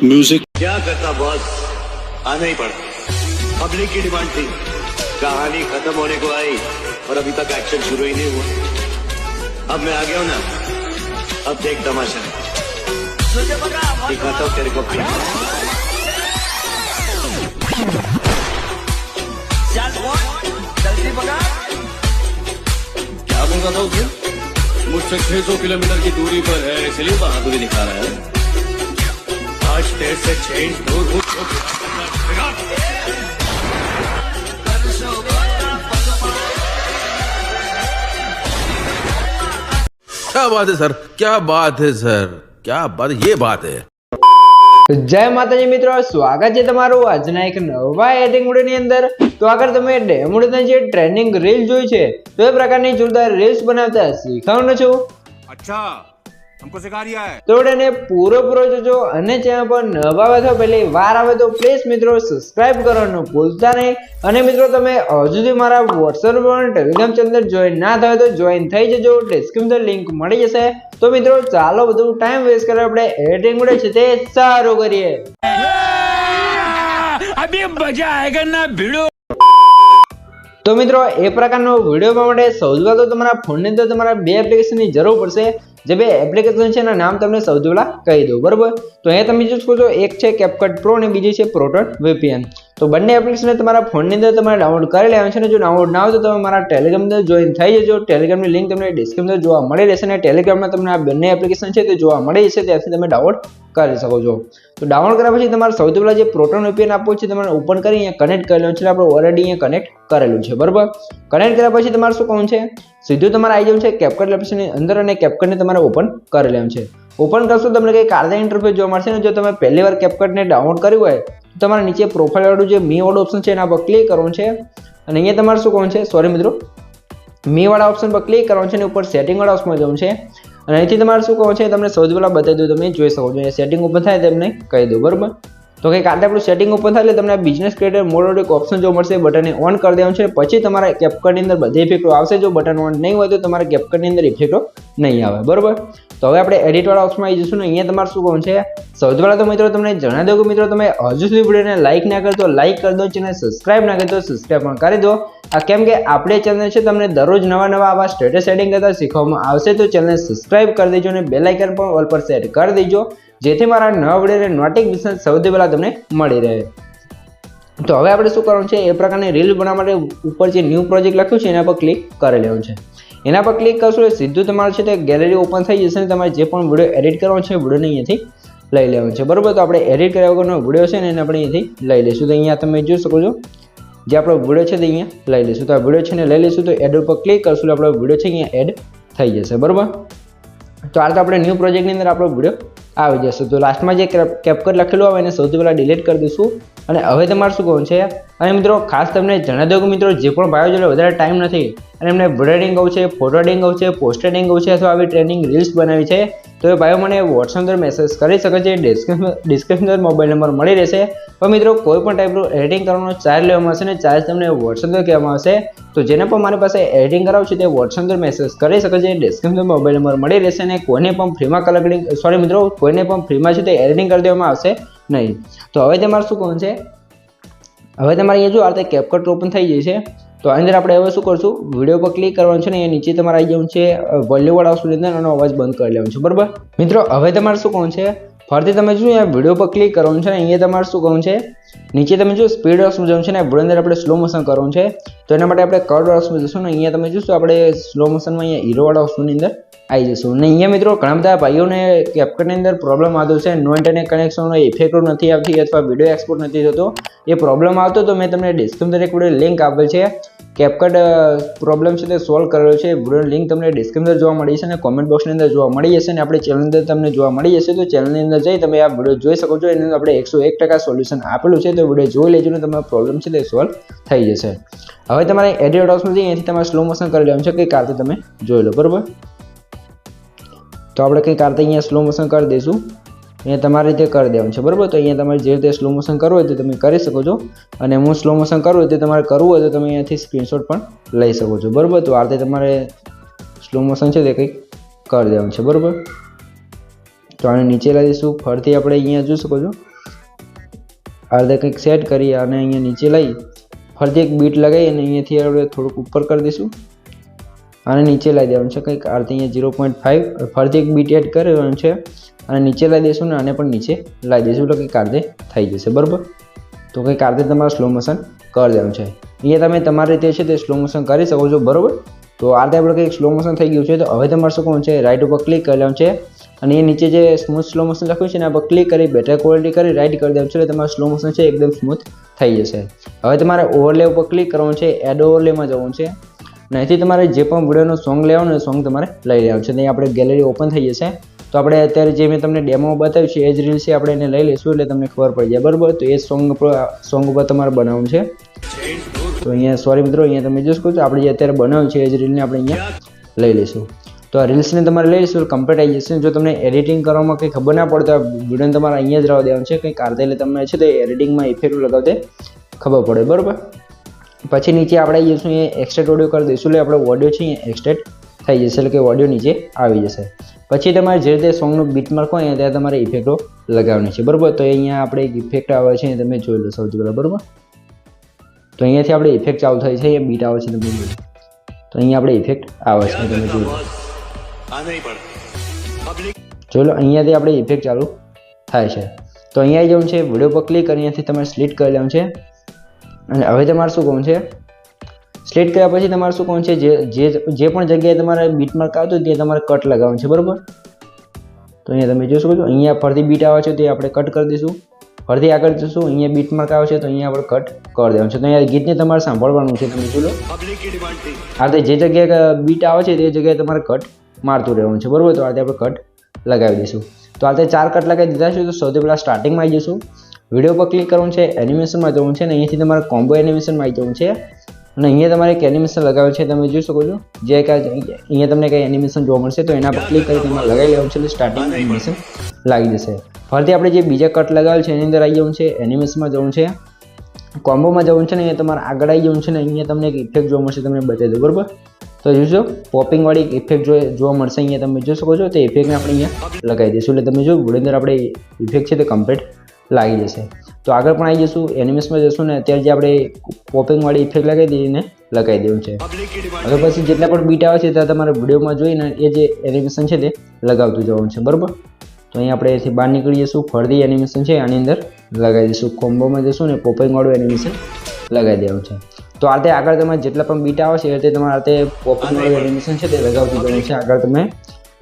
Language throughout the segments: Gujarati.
म्यूज़िक क्या करता बॉस आना ही पड़ा पब्लिक की डिमांड थी। कहानी खत्म होने को आई और अभी तक एक्शन शुरू ही नहीं हुआ। अब मैं आ गया हूँ ना। अब देख तमाशा। दिखाता हूँ तेरे को क्या बोल रहा था उसे मुझसे 600 किलोमीटर की दूरी पर है इसलिए बहादुरी दिखा रहा है। आज तेरे से छह इंच दूर हूँ तो बिगाड़ करना बिगाड़। क्या बात है सर क्या बात है सर क्या बात ये बात है જય માતાજી મિત્રો સ્વાગત છે તમારું આજના એક નવા એડિંગ વિડીયોની અંદર તો આગળ તમે ડેમોડની જે ટ્રેનિંગ રીલ જોઈ છે તો એ પ્રકારની જોરદાર રીલ્સ બનાવતા શીખવાનું છું अच्छा हमको सिखा रिया है તો એને પૂરો પૂરો જોજો અને ચેનલ પર નવા આવે તો પહેલી વાર આવે તો પ્લીઝ મિત્રો સબસ્ક્રાઇબ કરવાનું ભૂલતા નહીં અને મિત્રો તમે હજુ સુધી મારા વોટ્સએપ પર ટેલિગ્રામ ચેનલ જોઈન ના થયો તો જોઈન થઈ જજો ડિસ્ક્રિપ્શન લિંક મળી જશે તો મિત્રો ચાલો બધું ટાઈમ વેસ્ટ કરે આપણે એડિંગ વિડીયો છે તે સારું કરીએ તો મિત્રો, એ પ્રકારનો વીડિયો જોવા માટે સૌથી પહેલા તો તમારા ફોનની અંદર તમારા બે એપ્લિકેશનની જરૂર પડશે. જે બે એપ્લિકેશન છે એના નામ તમને સૌથી પહેલાં કહી દઉં, બરાબર? તો અહીંયા તમે જોઈ શકો છો એક છે કેપકટ પ્રો અને બીજી છે પ્રોટોન VPN તો બંને એપ્લિકેશન તમારા ફોનની અંદર તમારે ડાઉનલોડ કરી લેવાનું છે અને જો ડાઉનલોડ ના હોય તો તમે મારા ટેલિગ્રામ અંદર જોઈન થઈ જજો. ટેલિગ્રામની લિંક તમને ડિસ્ક્રિપ્શન જોવા મળી રહેશે અને ટેલિગ્રામમાં તમને આ બંને એપ્લિકેશન છે તે જોવા મળી જશે ત્યાંથી તમે ડાઉનલોડ કરી શકો છો. તો ડાઉનલોડ કર્યા પછી તમારે સૌથી પહેલાં જે પ્રોટોન VPN આપવું છે તમારે ઓપન કરી અહીંયા કનેક્ટ કરેલું છે આપણે ઓલરેડી અહીંયા કનેક્ટ કરેલું છે, બરાબર? કનેક્ટ કર્યા પછી તમારે શું કહું છે? સીધું તમારે આવી જવું છે કેપકટ એપ્લિકેશનની અંદર અને કેપકટને તમારે ઓપન કરી લેવું છે. ઓપન કરશો તમને કંઈ આરતા ઇન્ટરફેસ જોવા મળશે ને જો તમે પહેલી વાર કેપકટને ડાઉનલોડ કર્યું હોય, તો તમારે નીચે પ્રોફાઇલવાળું જે મી વાળું ઓપ્શન છે એના પર ક્લિક કરવાનું છે. અને અહીંયા તમારે શું કહું છે? સોરી મિત્રો. મી વાળા ઓપ્શન પર ક્લિક કરવાનું છે અને ઉપર સેટિંગ વાળા ઓપ્શનમાં જવાનું છે. અને અહીંથી તમારે શું કહો છે? તમને સૌથી પહેલાં બતાવી દઉં, તમે જોઈ શકો છો. અહીંયા સેટિંગ ઓપન થાય તેમને કહી દઉં, બરાબર? તો કંઈક આટલે આપણું સેટિંગ ઓપન થાય એટલે તમને બિઝનેસ ક્રિએટર મોડ એક ઓપ્શન જો મળશે બટનને ઓન કરી દેવાનું છે પછી તમારા કેપકટની અંદર બધી ઇફેક્ટો આવશે. જો બટન ઓન નહીં હોય તો તમારા કેપકટની અંદર ઇફેક્ટો નહીં આવે. બરાબર? તો હવે આપણે એડિટવાળા ઓપ્શનમાં આવી જઈશું ને અહીંયા તમારે શું કહું છે? સૌથી તો મિત્રો તમને જણાવી દઉં કે મિત્રો તમે હજુ સુધી વિડીયોને લાઇક ના કરતો લાઇક કરી દો ચેનલ સબસ્ક્રાઇબ ના કરતો સબસ્ક્રાઇબ પણ કરી દો. આ કેમ કે આપણે ચેનલ છે, તમને દરરોજ નવા નવા આવા સ્ટેટસ સેટિંગ કરતા શીખવામાં આવશે તો ચેનલને સબસ્ક્રાઇબ કરી દેજો અને બેલાઇકન પણ ઓલ પર સેટ કરી દેજો. જેથી મારા નવા વિડીયોને નોટિફિકેશન સૌથી પહેલાં તમને મળી રહે. તો હવે આપણે શું કરવાનું છે? એ પ્રકારની રીલ બનાવવા માટે ઉપર જે ન્યૂ પ્રોજેક્ટ લખ્યું છે, એના પર ક્લિક કરી લેવું છે. એના પર ક્લિક કરશો એટલે સીધું તમારે છે તે ગેલેરી ઓપન થઈ જશે અને તમારે જે પણ વીડિયો એડિટ કરવાનો છે વિડીયોને અહીંયાથી લઈ લેવાનું છે. બરાબર? તો આપણે એડિટ કર્યા વગરનો વીડિયો છે ને એને આપણે અહીંયાથી લઈ લઈશું. તો અહીંયા તમે જોઈ શકો છો, જે આપણો વીડિયો છે તે અહીંયા લઈ લઈશું. તો આ વીડિયો છે ને લઈ લઈશું. તો એડ ઉપર ક્લિક કરશું એટલે આપણો વીડિયો છે અહીંયા એડ થઈ જશે. બરાબર? તો આ તો આપણે ન્યૂ પ્રોજેક્ટની અંદર આપણો વીડિયો આવી જશે. તો લાસ્ટમાં જે કેપકટ લખેલું આવે એને સૌથી પહેલાં ડિલીટ કરી દઈશું. અને હવે તમારે શું કહું છે? અને મિત્રો, ખાસ તમને જણાવી દઉં કે મિત્રો, જે પણ ભાઈઓ જોડે વધારે ટાઈમ નથી, અને એમને બ્રેડિંગ આવું છે ફોટો એડિંગ આવું છે પોસ્ટ એડિંગ આવું છે, અથવા આવી ટ્રેનિંગ રીલ્સ બનાવી છે તો એ ભાઈઓ મને વોટ્સઅપ અંદર મેસેજ કરી શકે છે ડિસ્ક્રિપ્શન મોબાઈલ નંબર મળી રહેશે. તો મિત્રો, કોઈ પણ ટાઈપનું એડિટિંગ કરવાનો ચાર્જ લેવામાં આવશે ને ચાર્જ તમને વોટ્સઅપ અંદર કહેવામાં આવશે. તો જેને પણ મારી પાસે એડિટિંગ કરાવવું છે, તે વોટ્સઅપ અંદર મેસેજ કરી શકે છે ડિસ્ક્રિપ્શન મોબાઈલ નંબર મળી રહેશે અને કોઈને પણ ફ્રીમાં કલર સોરી મિત્રો, કોઈને પણ ફ્રીમાં છે તે એડિટિંગ કરી દેવામાં આવશે નહીં. તો હવે તમારે શું કહું છે? હવે તમારે અહીંયા જો આ રીતે કેપકટ ઓપન થઈ જાય છે. તો અંદર આપણે હવે શું કરશું? વીડિયો પર ક્લિક કરવાનું છે ને, અહીંયા નીચે તમારે આવી જવું છે વોલ્યુમવાળા ઓપ્શન અંદર એનો અવાજ બંધ કરી લેવાનું છે, બરાબર? મિત્રો, હવે તમારે શું કરવાનું છે? ફરીથી તમે જો અહીંયા વીડિયો પર ક્લિક કરવાનું છે ને અહીંયા તમારે શું કરવાનું છે? નીચે તમે જો સ્પીડ ઓપ્શન જવાનું છે ને વીડિયો અંદર આપણે સ્લો મોશન કરવાનું છે. તો એના માટે આપણે કર્ડ ઓપ્શન જશું ને, અહીંયા તમે જોશો, આપણે સ્લો મોશનમાં અહીંયા હીરોવાળા ઓપ્શનની અંદર આવી જશું. અને અહીંયા મિત્રો ઘણા બધા ભાઈઓને કેપકટની અંદર પ્રોબ્લેમ આવતો છે. નો ઇન્ટરનેટ કનેક્શનનો ઇફેક્ટ નથી આવતી અથવા વીડિયો એક્સપોર્ટ નથી થતો. એ પ્રોબ્લેમ આવતો તો મેં તમને ડિસ્ક્રિપ્શન એક વીડિયો લિંક આપેલ છે. કેપકટ પ્રોબ્લેમ છે તે સોલ્વ કરેલો છે. વીડિયો લિંક તમને ડિસ્ક્રિપ્શન જોવા મળી જશે અને કોમેન્ટ બોક્સની અંદર જોવા મળી જશે અને આપણે ચેનલ અંદર તમને જોવા મળી જશે. તો ચેનલની અંદર જઈ તમે આ વીડિયો જોઈ શકો છો. એની અંદર આપણે એકસો એક ટકા સોલ્યુશન આપેલું છે. તો વીડિયો જોઈ લેજો ને તમારો પ્રોબ્લેમ છે તે સોલ્વ થઈ જશે. હવે તમારે એડિટ ઓપ્શન અહીંથી તમારે સ્લો મોશન કરી લેવાનું છે. કંઈક આ તમે જોઈ લો. બરાબર? તો આપણે કંઈક આ રીતે અહીંયા સ્લો મોશન કરી દઈશું. અહીંયા તમારી રીતે કરી દેવાનું છે, બરાબર? તો અહીંયા તમારે જે રીતે સ્લો મોશન કરવું હોય તો તમે કરી શકો છો. અને હું સ્લો મોશન કરું હોય તો તમારે કરવું હોય તો તમે અહીંયાથી સ્ક્રીનશોટ પણ લઈ શકો છો, બરાબર? તો આ રીતે તમારે સ્લો મોશન છે તે કંઈક કરી દેવાનું છે, બરાબર? તો આને નીચે લઈ દઈશું, ફરીથી આપણે અહીંયા જોઈ શકો છો. આ રીતે કંઈક સેટ કરી અને અહીંયા નીચે લઈ, ફરીથી એક બીટ લગાવી અને અહીંયાથી આપણે થોડુંક ઉપર કરી દઈશું. અને નીચે લાવી દેવાનું છે કંઈક આ અહીંયા ઝીરો પોઈન્ટ ફાઇવ ફરીથી એક બીટ એડ કરવાનું છે અને નીચે લાવી દઈશું ને આને પણ નીચે લાવી દઈશું એટલે કંઈક આ થઈ જશે, બરાબર? તો કંઈક આ તમારે સ્લો મોશન કરી દેવાનું છે. અહીંયા તમે તમારી રીતે છે તે સ્લો મોશન કરી શકો છો, બરાબર? તો આ રીતે આપણે કંઈક સ્લો મોશન થઈ ગયું છે, તો હવે તમારે શું છે? રાઇટ ઉપર ક્લિક કરી લેવાનું છે. અને એ નીચે જે સ્મૂથ સ્લો મોશન લખ્યું છે ને આ પર ક્લિક કરી બેટર ક્વોલિટી કરી રાઇટ કરી દેવું છે. એટલે તમારું સ્લો મોશન છે એકદમ સ્મૂથ થઈ જશે. હવે તમારે ઓવરલે ઉપર ક્લિક કરવાનું છે. એડ ઓવરલેમાં જવાનું છે. અને અહીંથી તમારે જે પણ વિડીયોનો સોંગ લેવાનું એ સોંગ તમારે લઈ લેવાનું છે. ત્યાં આપણે ગેલેરી ઓપન થઈ જશે. તો આપણે અત્યારે જે મેં તમને ડેમો બતાવ્યું છે, એ જ રીલ્સે આપણે એને લઈ લઈશું એટલે તમને ખબર પડી જાય. બરાબર? તો એ સોંગ સોંગ ઉપર તમારે બનાવવાનું છે. તો અહીંયા સોરી મિત્રો, અહીંયા તમે જોઈ શકો છો, આપણે જે અત્યારે બનાવ્યું છે, એ જ રીલને આપણે અહીંયા લઈ લઈશું. તો આ રીલ્સને તમારે લઈ લઈશું કમ્પ્લીટ આવી જશે. જો તમને એડિટિંગ કરવામાં કંઈ ખબર ના પડે તો વિડીયોને તમારે અહીંયા જ રહેવા દેવાનું છે. કંઈક આરતે એટલે તમને છે તો એડિટિંગમાં ઇફેક્ટ લગાવતે ખબર પડે. બરાબર? પછી નીચે આપણે જઈશું એ એક્સટ્રેટ ઓડિયો કરી દઈશું, એટલે આપણો ઓડિયો છે એ એક્સટ્રેટ થઈ જશે, એટલે કે ઓડિયો નીચે આવી જશે. પછી તમારે જે રીતે સોંગનું બીટ માર્ક અહીંયા, ત્યાં તમારે ઇફેક્ટો લગાવવાની છે. બરાબર? તો અહીંયા આપણે એક ઇફેક્ટ આવે છે તમે જોઈ લો સૌથી પહેલાં, બરાબર? તો અહીંયાથી આપણે ઇફેક્ટ ચાલુ થાય છે એ બીટ આવે છે, તમે તો અહીંયા આપણે ઇફેક્ટ આવે છે, તમે જોઈ લો. જોઈ લો, અહીંયાથી આપણે ઇફેક્ટ ચાલુ થાય છે. તો અહીંયા જવું છે વીડિયો પર ક્લિક અહીંયાથી તમે સ્લીટ કરી લેવું છે. અને હવે તમારે શું કહું છે? સ્લેટ કર્યા પછી તમારે શું કહું છે? જે જે પણ જગ્યાએ તમારે બીટ માર્ક આવતું તે તમારે કટ લગાવવાનું છે, બરાબર? તો અહીંયા તમે જોઈ શકો છો, અહીંયા ફરતી બીટ આવે છે, તે આપણે કટ કરી દઈશું. ફરતી આગળ જશું, અહીંયા બીટ માર્ક છે, તો અહીંયા આપણે કટ કરી દેવાનું છે. તો અહીંયા ગીતને તમારે સાંભળવાનું છે, તમે જોઈ આ રીતે જે જગ્યાએ બીટ આવે છે, તે જગ્યાએ તમારે કટ મારતું રહેવાનું છે, બરાબર? તો આ રીતે આપણે કટ લગાવી દઈશું. તો આ રીતે ચાર કટ લગાવી દીધા છે, તો સૌથી પહેલાં સ્ટાર્ટિંગમાં આવી જશું. વીડિયો પર ક્લિક કરવાનું છે એનિમેશનમાં જવું છે અને અહીંયાથી તમારે કોમ્બો એનિમેશનમાં આવી જવું છે. અને અહીંયા તમારે એક એનિમેશન લગાવ્યું છે, તમે જોઈ શકો છો. જે કાંઈ અહીંયા તમને કંઈ એનિમેશન જોવા મળશે તો એના પર ક્લિક કરી તમારે લગાવી લેવાનું છે એટલે સ્ટાર્ટિંગ એનિમેશન લાગી જશે. ફરીથી આપણે જે બીજા કટ લગાવેલ છે, એની અંદર આવી જવું છે એનિમેશનમાં જવું છે. કોમ્બોમાં જવું છે ને અહીંયા તમારે આગળ આવી જવું છે ને અહીંયા તમને એક ઇફેક્ટ જોવા મળશે તમને બતાવી દઉં, બરાબર? તો જોશો પોપિંગ વાળી ઇફેક્ટ જોવા મળશે અહીંયા તમે જોઈ શકો છો, તે ઇફેક્ટને આપણે અહીંયા લગાવી દઈશું. એટલે તમે જો અંદર આપણે ઇફેક્ટ છે તે કમ્પ્લીટ લાગી જશે. તો આગળ પણ આવી જશું એનિમેશમાં જશું ને અત્યારે જે આપણે પોપિંગવાળી ઇફેક્ટ લગાવી દીધીને લગાવી દેવું છે. હવે પછી જેટલા પણ બીટ આવે છે ત્યાં તમારે વિડીયોમાં જોઈને એ જે એનિમેશન છે તે લગાવતું જવાનું છે, બરાબર? તો અહીં આપણે એથી બહાર નીકળી જઈશું ફરતી એનિમેશન છે, આની અંદર લગાવી દઈશું. કોમ્બોમાં જશું ને પોપિંગવાળું એનિમેશન લગાવી દેવું છે. તો આ રીતે આગળ તમે જેટલા પણ બીટ આવે છે એ રીતે તમારે આ પોપિંગવાળું એનિમેશન છે તે લગાવતું જવાનું છે. આગળ તમે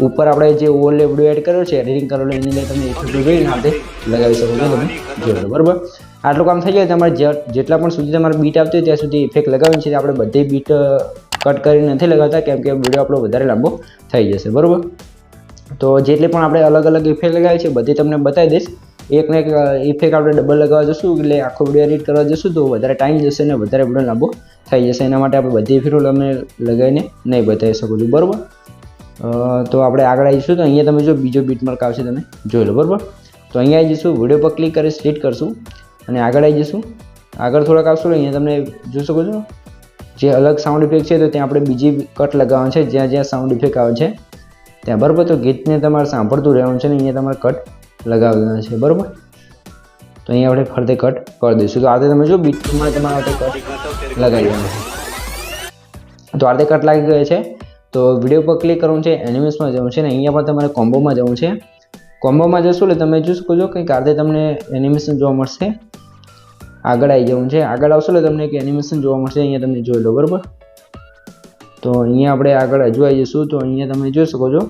ઉપર આપણે જે ઓવરલે વીડિયો એડ કર્યો છે એડિટિંગ કરેલો એની અંદર તમે ઇફેક્ટ જોઈને આપણે લગાવી શકો છો તમે. જોઈ બરાબર? આટલું કામ થઈ જાય તમારે જેટલા પણ સુધી તમારે બીટ આવતી ત્યાં સુધી ઇફેક્ટ લગાવવાની છે આપણે બધી બીટ કટ કરીને નથી લગાવતા, કેમ કે વીડિયો આપણો વધારે લાંબો થઈ જશે, બરાબર? તો જેટલી પણ આપણે અલગ અલગ ઇફેક્ટ લગાવી છે, બધી તમને બતાવી દઈશ. એકને એક ઇફેક્ટ આપણે ડબલ લગાવવા જશું, એટલે આખો વીડિયો એડિટ કરવા જશું, તો વધારે ટાઈમ જશે ને વધારે વીડિયો લાંબો થઈ જશે. એના માટે આપણે બધી ઇફેક્ટો તમને લગાવીને નહીં બતાવી શકું છું, બરાબર? તો આપણે આગળ આવીશું. તો અહીંયા તમે જો બીજો બીટમાર્ક આવશે તમે જોઈ લો, બરાબર? તો અહીંયા આવી જઈશું વીડિયો પર ક્લિક કરી સ્લીટ કરશું. અને આગળ આવી જઈશું આગળ થોડાક આવશો અહીંયા તમે જોઈ શકો છો. જે અલગ સાઉન્ડ ઇફેક્ટ છે તો ત્યાં આપણે બીજી કટ લગાવવાનું છે. જ્યાં જ્યાં સાઉન્ડ ઇફેક્ટ આવે છે. ત્યાં બરાબર? તો ગીતને તમારે સાંભળતું રહેવાનું છે ને અહીંયા તમારે કટ લગાવવાના છે. બરાબર? તો અહીંયા આપણે ફરતે કટ કરી દઈશું. તો આજે તમે જો બીટમાં તમારે કટ લગાવી દેવાનું છે. તો આ રીતે કટ લાગી ગયો છે. તો વીડિયો પર ક્લિક કરવું છે એનિમેશમાં જવું છે ને અહીંયા પણ તમારે કોમ્બોમાં જવું છે. કોમ્બોમાં જશો એટલે તમે જોઈ શકો છો કંઈક આ તમને એનિમેશન જોવા મળશે. આગળ આવી જવું છે. આગળ આવશો એટલે તમને એક એનિમેશન જોવા મળશે. અહીંયા તમે જોઈ લો, બરાબર? તો અહીંયા આપણે આગળ હજુ આવી જઈશું તો અહીંયા તમે જોઈ શકો છો.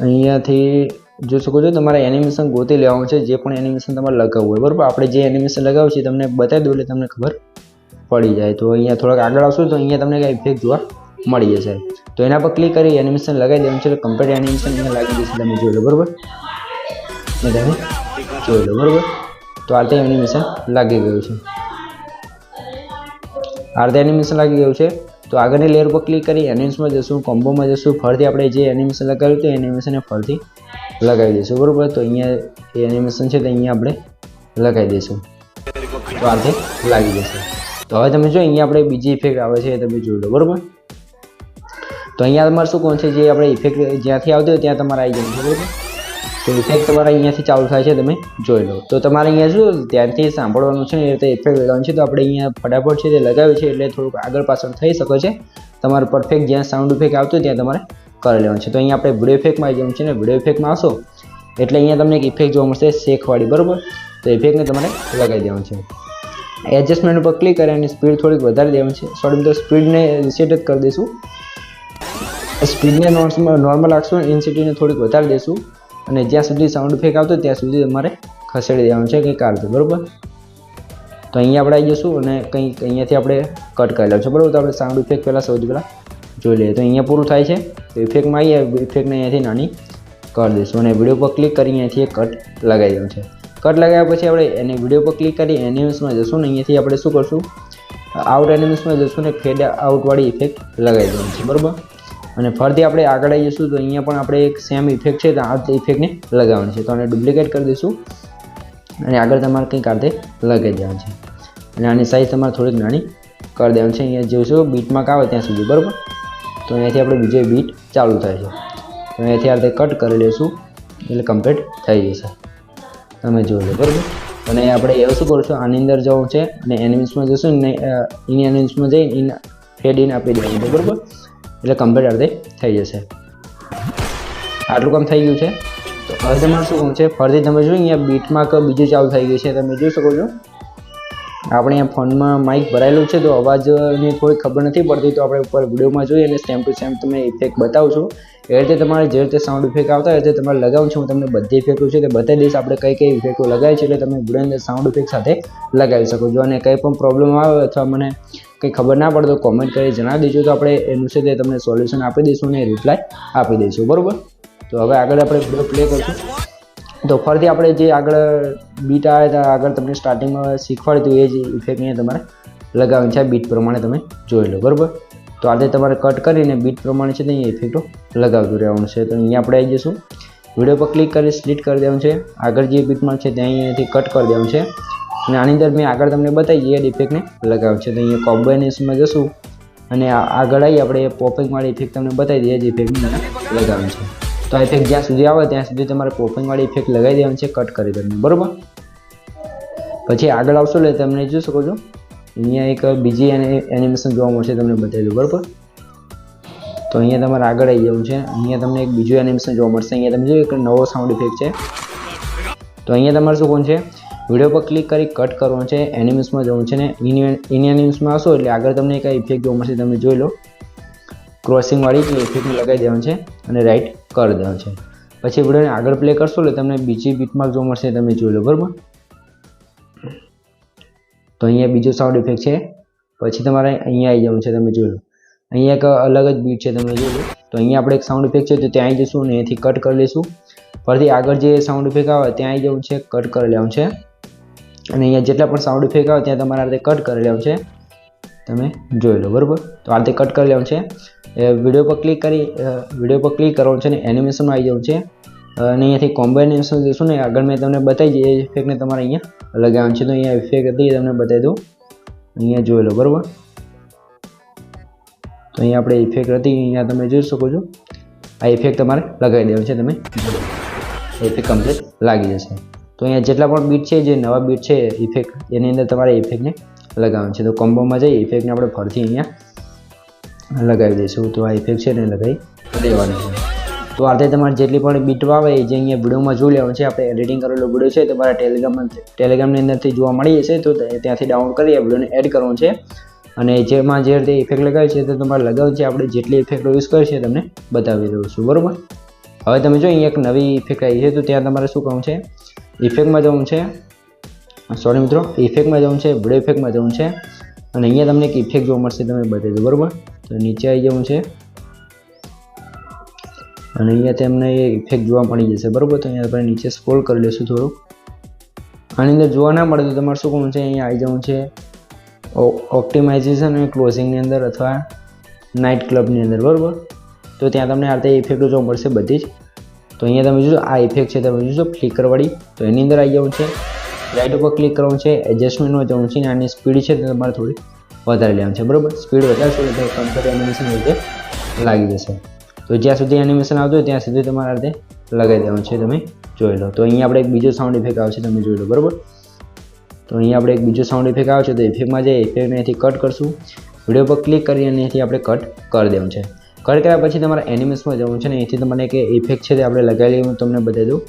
અહીંયાથી જોઈ શકો છો તમારે એનિમેશન ગોતી લેવાનું છે. જે પણ એનિમેશન તમારે લગાવવું હોય, બરાબર? આપણે જે એનિમેશન લગાવ્યું છે તમને બતાવી દઉં એટલે તમને ખબર પડી જાય. તો અહીંયા થોડાક આગળ આવશો તો અહીંયા તમને કંઈ ઇફેક્ટ જોવા મળી જશે. તો એના પર ક્લિક કરી એનિમેશન લગાવી દેવાનું છે. એટલે કમ્પ્લીટ એનિમેશન અહીંયા લાગી જશે. તમે જોઈ લો, બરાબર? ને તમે જોઈ લો, બરાબર? તો આ રીતે એનિમેશન લાગી ગયું છે. આ રીતે એનિમેશન લાગી ગયું છે. તો આગળની લેયર પર ક્લિક કરી એનિમેશનમાં જશું કોમ્બોમાં જશું. ફરીથી આપણે જે એનિમેશન લગાવ્યું હતું એનિમેશનને ફરીથી લગાવી દઈશું, બરાબર? તો અહીંયા એ એનિમેશન છે તો અહીંયા આપણે લગાવી દઈશું. તો આ લાગી જશે. તો હવે તમે જો, અહીંયા આપણે બીજી ઇફેક્ટ આવે છે એ તમે જોઈ લો, બરાબર? તો અહીંયા તમારે શું કોણ છે, જે આપણે ઇફેક્ટ જ્યાંથી આવતી હોય ત્યાં તમારે આવી જવાનું છે, બરાબર? તો ઇફેક્ટ તમારે અહીંયાથી ચાલુ થાય છે, તમે જોઈ લો. તો તમારે અહીંયા શું ત્યાંથી સાંભળવાનું છે, એ રીતે ઇફેક્ટ લગાવવાનું છે, તો આપણે અહીંયા ફટાફટ છે તે લગાવ્યું છે, એટલે થોડુંક આગળ પાછળ થઈ શકે છે. તમારે પરફેક્ટ જ્યાં સાઉન્ડ ઇફેક્ટ આવતું ત્યાં તમારે કરી લેવાનું છે. તો અહીંયા આપણે વીડિયો ઇફેક્ટમાં આવી જવાનું છે, ને વીડિયો ઇફેક્ટમાં આવશો, એટલે અહીંયા તમને એક ઇફેક્ટ જોવા મળશે શેખવાળી બરાબર? તો ઇફેક્ટને તમારે લગાવી દેવાનું છે. એડજસ્ટમેન્ટ ઉપર ક્લિક કરી અને સ્પીડ થોડીક વધારી દેવાની છે. સોરી તો સ્પીડને રિસેટ જ કરી દઈશું. સ્પીડને નોર્મલ રાખશું ઇન્સિટીને થોડીક વધારી દઈશું. અને જ્યાં સુધી સાઉન્ડ ઇફેક્ટ આવતો ત્યાં સુધી તમારે ખસેડી દેવાનું છે કંઈક આ બરાબર? તો અહીંયા આપણે આવી જઈશું અને કંઈક અહીંયાથી આપણે કટ કરી લેવું છે. બરાબર, તો આપણે સાઉન્ડ ઇફેક્ટ પહેલાં, સૌથી પહેલાં જોઈ લઈએ. તો અહીંયા પૂરું થાય છે. તો ઇફેક્ટમાં આવીએ ઇફેક્ટને અહીંયાથી નાની કરી દઈશું. અને વીડિયો પર ક્લિક કરી અહીંયાથી કટ લગાવી દેવું છે. કટ લગાવ્યા પછી આપણે એને વીડિયો પર ક્લિક કરી એનિમેશનમાં જશું ને અહીંયાથી આપણે શું કરશું? આઉટ એનિમેશનમાં જશું ને ફેડ આઉટવાળી ઇફેક્ટ લગાવી દેવાની છે, બરાબર? અને ફરીથી આપણે આગળ આવી જઈશું તો અહીંયા પણ આપણે એક સેમ ઇફેક્ટ છે, તો આ ઇફેક્ટને લગાવવાની છે. તો આને ડુપ્લિકેટ કરી દઈશું અને આગળ તમારે કંઈક આ રીતે લગાવી દેવાનું છે. અને આની સાઈઝ તમારે થોડીક નાની કરી દેવાની છે. અહીંયા જોઈશું બીટમાં આવે ત્યાં સુધી, બરાબર? તો અહીંયાથી આપણે બીજો બીટ ચાલુ થાય છે. તો અહીંયાથી આ રીતે કટ કરી લઈશું એટલે કમ્પ્લીટ થઈ જશે. તમે જોઈ લો, બરાબર? અને આપણે એવું શું કરશું? આની અંદર જવું છે અને એનિમ્સમાં જશું ને ઇન એનિમ્સમાં જઈને ઇન ફેડ ઇન આપી દેવાનું છે, બરાબર? એટલે કમ્પ્લીટ આ થઈ જશે. આટલું કામ થઈ ગયું છે? તો હવે તમારે શું કહું છે? ફરીથી તમે જો અહીંયા બીટમાં બીજું ચાલુ થઈ ગયું છે. તમે જોઈ શકો છો. આપણે અહીંયા ફોનમાં માઇક ભરાયેલું છે, તો અવાજની થોડી ખબર નથી પડતી, તો આપણે ઉપર વિડીયોમાં જોઈએ અને સેમ ટુ સેમ તમે ઇફેક્ટ બતાવું છું એ રીતે તમારે જે રીતે સાઉન્ડ ઇફેક્ટ આવતા હોય તે તમારે લગાવું છું. હું તમને બધી ઇફેક્ટો છે. તે બધા દિવસ આપણે કઈ કઈ ઇફેક્ટો લગાવી છે એટલે તમે વીડિયો સાઉન્ડ ઇફેક્ટ સાથે લગાવી શકો છો. અને કંઈ પણ પ્રોબ્લેમ આવે અથવા મને કંઈ ખબર ના પડે તો કોમેન્ટ કરી જણાવી દેજો. તો આપણે એનું છે તે તમને સોલ્યુશન આપી દઈશું અને રિપ્લાય આપી દઈશું. બરાબર? તો હવે આગળ આપણે વીડિયો પ્લે કરશું. તો ફરીથી આપણે જે આગળ બીટ આવે તો આગળ તમને સ્ટાર્ટિંગમાં શીખવાડ્યું એ જ ઇફેક્ટ અહીંયા તમારે લગાવવાની છે. આ બીટ પ્રમાણે તમે જોઈ લો. બરાબર? તો આજે તમારે કટ કરીને બીટ પ્રમાણે છે તો અહીંયા ઇફેક્ટો લગાવતું રહેવાનું છે. તો અહીંયા આપણે આવી જઈશું. વીડિયો પર ક્લિક કરી સ્પ્લિટ કરી દેવાનું છે. આગળ જે બીટમાં છે ત્યાં અહીંયાથી કટ કરી દેવાનું છે. અને આની અંદર મેં આગળ તમને બતાવી એ ઇફેક્ટને લગાવ્યું છે. તો અહીંયા કોમ્બાઇનેશનમાં જશું. અને આગળ આવી આપણે પોપિંગવાળી ઇફેક્ટ તમને બતાવી દઈએ જે ઇફેક્ટ લગાવ્યું છે. તો આ ઇફેક્ટ જ્યાં સુધી આવે ત્યાં સુધી તમારે પોપિંગવાળી ઇફેક્ટ લગાવી દેવાની છે કટ કરી દેવાની બરાબર? પછી આગળ આવશો એટલે તમને જોઈ શકો છો. અહીંયા એક બીજી એનિમેશન જોવા મળશે તમને બતાવેલું, બરાબર? તો અહીંયા તમારે આગળ આવી જવું છે. અહીંયા તમને એક બીજું એનિમેશન જોવા મળશે. અહીંયા તમે જો એક નવો સાઉન્ડ ઇફેક્ટ છે. તો અહીંયા તમારે શું કોણ છે? વીડિયો પર ક્લિક કરી કટ કરવાનું છે. એનિમેશનમાં જવું છે ને. ઇન એનિમેશમાં આવશો એટલે આગળ તમને એક ઇફેક્ટ જોવા મળશે. તમે જોઈ લો. ક્રોસિંગવાળી કે ઇફેક્ટને લગાવી દેવાનું છે અને રાઇટ કરી દેવાનું છે. પછી વિડીયોને આગળ પ્લે કરશો એટલે તમને બીજી બીટમાર્ક જોવા મળશે. તમે જોઈ લો, બરાબર? તો અહીંયા બીજો સાઉન્ડ ઇફેક્ટ છે. પછી તમારે અહીંયા આવી જવાનું છે, તમે જોઈ લો. અહીંયા એક અલગ જ બીટ છે, તમે જોઈ લો. તો અહીંયા આપણે એક સાઉન્ડ ઇફેક્ટ છે, તો ત્યાં આવી જઈશું અને અહીંયાથી કટ કરી લઈશું ફરીથી આગળ જે સાઉન્ડ ઇફેક્ટ આવે, ત્યાં આવી જવું છે કટ કરી લેવાનું છે. અને અહીંયા જેટલા પણ સાઉન્ડ ઇફેક્ટ આવે, ત્યાં તમારે આ રીતે કટ કરી લેવું છે. તમે જોઈ લો, બરાબર? તો આ રીતે કટ કરી લેવાનું છે. વીડિયો પર ક્લિક કરી વીડિયો પર ક્લિક કરવાનું છે ને એનિમેશનમાં આવી જવું છે. અને અહીંયાથી કોમ્બિનેશન જોશું ને, આગળ મેં તમને બતાવી દઈએ ઇફેક્ટને તમારે અહીંયા લગાવવાનું છે. તો અહીંયા ઇફેક્ટ હતી તમને બતાવી દઉં. અહીંયા જોઈ લો, બરાબર? તો અહીંયા આપણે ઇફેક્ટ હતી, અહીંયા તમે જોઈ શકો છો. આ ઇફેક્ટ તમારે લગાવી દેવાનું છે તમે. ઇફેક્ટ કમ્પ્લીટ લાગી જશે. તો અહીંયા જેટલા પણ બીટ છે, જે નવા બીટ છે ઇફેક્ટ એની અંદર તમારે ઇફેક્ટને લગાવવાનું છે. તો કોમ્બોમાં જઈ ઇફેક્ટને આપણે ફરીથી અહીંયા લગાવી દઈશું. તો આ ઇફેક્ટ છે ને લગાવી દેવાનું છે. તો આ રીતે તમારે જેટલી પણ બીટ આવે એ જે અહીંયા વિડીયોમાં જોઈ લેવાનું છે, આપણે એડિટિંગ કરેલો વીડિયો છે, તમારા ટેલિગ્રામ ટેલિગ્રામની અંદરથી જોવા મળી જશે, તે- ત્યાંથી ડાઉનલોડ કરી આ વિડીયોને એડ કરવાનું છે. અને જેમાં જે રીતે ઇફેક્ટ લગાવી છે, તો તમારે લગાવ્યું છે, આપણે જેટલી ઇફેક્ટ યુઝ કરી છે, તમને બતાવી દઉં છું, બરાબર? હવે તમે જો અહીંયા એક નવી ઇફેક્ટ આવી છે, તો ત્યાં તમારે શું કરવું છે? ઇફેક્ટમાં જવું છે. સોરી મિત્રો ઇફેક્ટમાં જવું છે વીડિયો ઇફેક્ટમાં જવું છે. અને અહીંયા તમને એક ઇફેક્ટ જોવા મળશે, તમે બતાવી દો બરાબર? તો નીચે આવી જવું છે. અને અહીંયા તમને એ ઇફેક્ટ જોવા મળી જશે. બરાબર? તો અહીંયા આપણે નીચે સ્ક્રોલ કરી લઈશું થોડુંક. આની અંદર જોવા ના મળે તો તમારે શું કરવું છે? અહીંયા આવી જવું છે. ઓપ્ટિમાઇઝેશન અને ક્લોઝિંગની અંદર અથવા નાઇટ ક્લબની અંદર. બરાબર? તો ત્યાં તમને આ રીતે ઇફેક્ટો જોવા મળશે બધી જ. તો અહીંયા તમે જોશો આ ઇફેક્ટ છે. તમે જોશો ફ્લિકરવાળી તો એની અંદર આવી જવું છે. રાઇટ ઉપર ક્લિક કરવું છે. એડજસ્ટમેન્ટમાં જવું છે. અને આની સ્પીડ છે તે તમારે થોડી વધારે લેવાનું છે. બરાબર? સ્પીડ વધારશો એટલે કમ્પ્યુટર એનિમેશન રીતે લાગી જશે. તો જ્યાં સુધી એનિમેશન આવતું હોય ત્યાં સુધી તમારે રીતે લગાવી દેવાનું છે તમે જોઈ લો. તો અહીંયા આપણે એક બીજો સાઉન્ડ ઇફેક્ટ આવશે તમે જોઈ લો, બરાબર? તો અહીંયા આપણે એક બીજો સાઉન્ડ ઇફેક્ટ આવશે તો ઇફેક્ટમાં જઈએ ઇફેક્ટને અહીંથી કટ કરશું વીડિયો પર ક્લિક કરી અને અહીંથી આપણે કટ કરી દેવું છે. કટ કર્યા પછી તમારે એનિમેશનમાં જવું છે ને અહીંથી તમને એક ઇફેક્ટ છે તે આપણે લગાવેલી હું તમને બતાવી દઉં.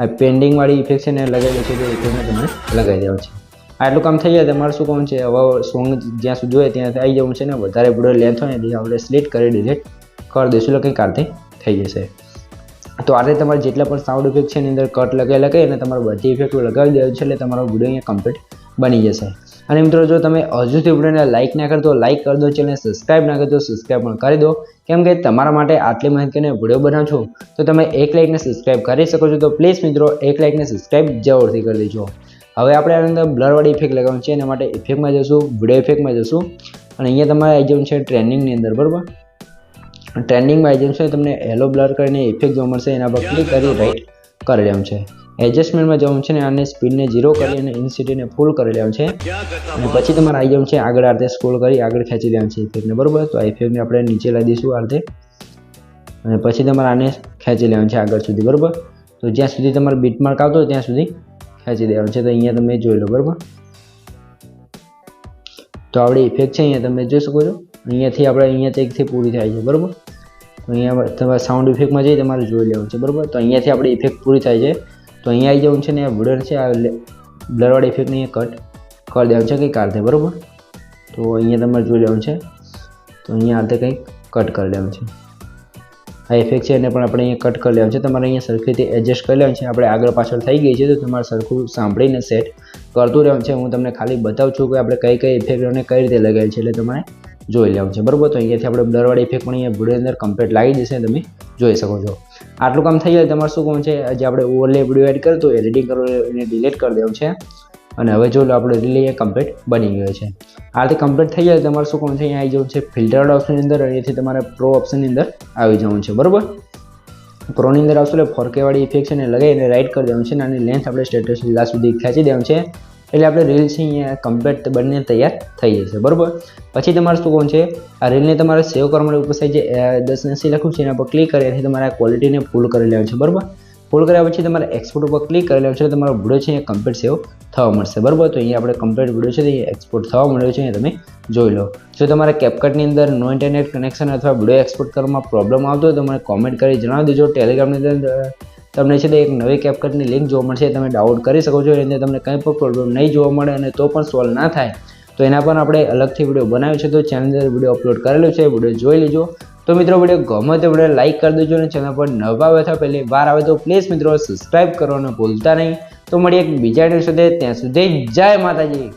આ પેન્ડિંગવાળી ઇફેક્ટ છે ને લગાવી છે તે ઇફેક્ટને તમને લગાવી દેવાનું છે. આટલું કામ થઈ જાય તમારે શું કામ છે? હવે સોંગ જ્યાં સુધી હોય ત્યાં આવી જવું છે ને, વધારે પૂરો લેન્થ હોય ને આપણે સ્લીટ કરી ડિલીટ કરી દઈશું એટલે કંઈક આરતી થઈ જશે. તો આ રીતે તમારે જેટલા પણ સાઉન્ડ ઇફેક્ટ છે એની અંદર કટ લગાવી લગાવી અને તમારે બધી ઇફેક્ટ લગાવી દેવું છે એટલે તમારો વીડિયો અહીંયા કમ્પ્લીટ બની જશે. અને મિત્રો, જો તમે હજુથી વિડીયોને લાઇક ના કરતો લાઇક કરી દો ચેનલ સબસ્ક્રાઇબ ના કરતો સબસ્ક્રાઇબ પણ કરી દો. કેમ કે તમારા માટે આટલી માહિતીને વીડિયો બનાવું છું, તો તમે એક લાઇકને સબસ્ક્રાઇબ કરી શકો છો. તો પ્લીઝ મિત્રો, એક લાઇકને સબસ્ક્રાઇબ જરૂરથી કરી દેજો. હવે આપણે આની અંદર બ્લરવાળી ઇફેક્ટ લગાવવાની છે, એના માટે ઇફેક્ટમાં જશું વીડિયો ઇફેક્ટમાં જશું. અને અહીંયા તમારે આવી જવું છે ટ્રેનિંગની અંદર, બરાબર? ટ્રેન્ડિંગમાં આઈ જશે તમને એલો બ્લર કરીને ઇફેક્ટ જોવા મળશે, એના પર ક્લિક કરી રાઈટ કરી લેવું છે. એડજસ્ટમેન્ટમાં જવું છે ને, આને સ્પીડને ઝીરો કરી અને ઇન્સિટીને ફૂલ કરી લેવું છે. અને પછી તમારે આવી જવું છે, આગળ આ રીતે કરી આગળ ખેંચી લેવાનું છે ઇફેક્ટને બરાબર? તો ઇફેક્ટને આપણે નીચે લાવી દઈશું આ અને પછી તમારે આને ખેંચી લેવાનું છે આગળ સુધી, બરાબર? તો જ્યાં સુધી તમારે બીટ માર્ક આવતો ત્યાં સુધી ખેંચી દેવાનું છે. તો અહીંયા તમે જોઈ લો, બરાબર? તો આપણી ઇફેક્ટ છે, અહીંયા તમે જોઈ શકો છો. અહીંયાથી આપણે અહીંયા એકથી પૂરી થાય છે, બરાબર? તો અહીંયા તમારે સાઉન્ડ ઇફેક્ટમાં જઈ તમારે જોઈ લેવું છે, બરાબર? તો અહીંયાથી આપણી ઇફેક્ટ પૂરી થાય છે. તો અહીંયા આવી જવું છે ને બ્લર છે, આ બ્લરવાળી ઇફેક્ટને અહીંયા કટ કરી દેવાનું છે, કંઈક આ બરાબર? તો અહીંયા તમારે જોઈ લેવાનું છે. તો અહીંયા આ રીતે કંઈક કટ કરી લેવાનું છે. આ ઇફેક્ટ છે એને પણ આપણે અહીંયા કટ કરી લેવાનું છે. તમારે અહીંયા સરખીથી એડજસ્ટ કરી લેવાનું છે. આપણે આગળ પાછળ થઈ ગઈ છે, તો તમારે સરખું સાંભળીને સેટ કરતું રહેવાનું છે. હું તમને ખાલી બતાવું છું કે આપણે કઈ કઈ ઇફેક્ટોને કઈ રીતે લગાવી છે, એટલે તમારે જોઈ લેવાનું છે. બરાબર? તો અહીંયાથી આપણે બ્લરવાળી ઇફેક્ટ પણ અહીંયા વીડિયો અંદર કમ્પ્લીટ લાગી જશે તમે જોઈ શકો છો. આટલું કામ થઈ જાય તમારે શું કહું છે? જે આપણે ઓવરલે વીડિયો એડ કરતો એડિટિંગ કરો એને ડિલીટ કરી દેવું છે. અને હવે જો આપણે રીલી એ કમ્પ્લીટ બની ગયો છે. આ રીતે કમ્પ્લીટ થઈ જાય તમારે શું કહું છે? અહીંયા આવી જવું છે ફિલ્ટર્ડ ઓપ્શનની અંદર અહીંયાથી તમારે પ્રો ઓપ્શનની અંદર આવી જવું છે. બરાબર? પ્રોની અંદર આવશે એટલે ફોરકેવાળી ઇફેક્ટ છે ને લગાવીને રાઇટ કરી દેવાનું છે અને આની લેન્થ આપણે સ્ટેટસ લીલા સુધી ખેંચી દેવાનું છે. એટલે આપણે રીલ છે અહીંયા કમ્પ્લીટ બંને તૈયાર થઈ જશે, બરાબર? પછી તમારે શું કહું છે? આ રીલને તમારે સેવ કરવા માટે ઉપર સાઈડ જે દસ એસી લખ્યું છે, એના પર ક્લિક કરી અને તમારે આ ક્વોલિટીને ફૂલ કરી લેવાનું છે, બરાબર? ફૂલ કર્યા પછી તમારે એક્સપોર્ટ ઉપર ક્લિક કરી લેવાનું છે, એટલે તમારો વીડિયો છે એ કમ્પ્લીટ સેવ થવા મળશે, બરાબર? તો અહીંયા આપણે કમ્પ્લીટ વીડિયો છે એ એક્સપોર્ટ થવા મળ્યો છે, અહીંયા તમે જોઈ લો. જો તમારે કેપકટની અંદર નો ઇન્ટરનેટ કનેક્શન અથવા વીડિયો એક્સપોર્ટ કરવામાં પ્રોબ્લેમ આવતો હોય તો મને કોમેન્ટ કરી જણાવી દેજો ટેલિગ્રામની અંદર તમને છે તે એક નવી કેપકટની લિંક જોવા મળશે, તમે ડાઉનલોડ કરી શકો છો, એની તમને કંઈ પણ પ્રોબ્લેમ નહીં જોવા મળે અને તો પણ સોલ્વ ના થાય. તો એના પણ આપણે અલગથી વીડિયો બનાવ્યો છે, તો ચેનલ વીડિયો અપલોડ કરેલો છે વીડિયો જોઈ લેજો. તો મિત્રો વીડિયો ગમે તો વીડિયો લાઇક કરી દેજો અને ચેનલ પર નવા આવે અથવા પહેલી વાર આવે તો પ્લીઝ મિત્રો સબસ્ક્રાઈબ કરવાનું ભૂલતા નહીં. તો મળીએ એક બીજા વીડિયો સાથે, ત્યાં સુધી જય માતાજી.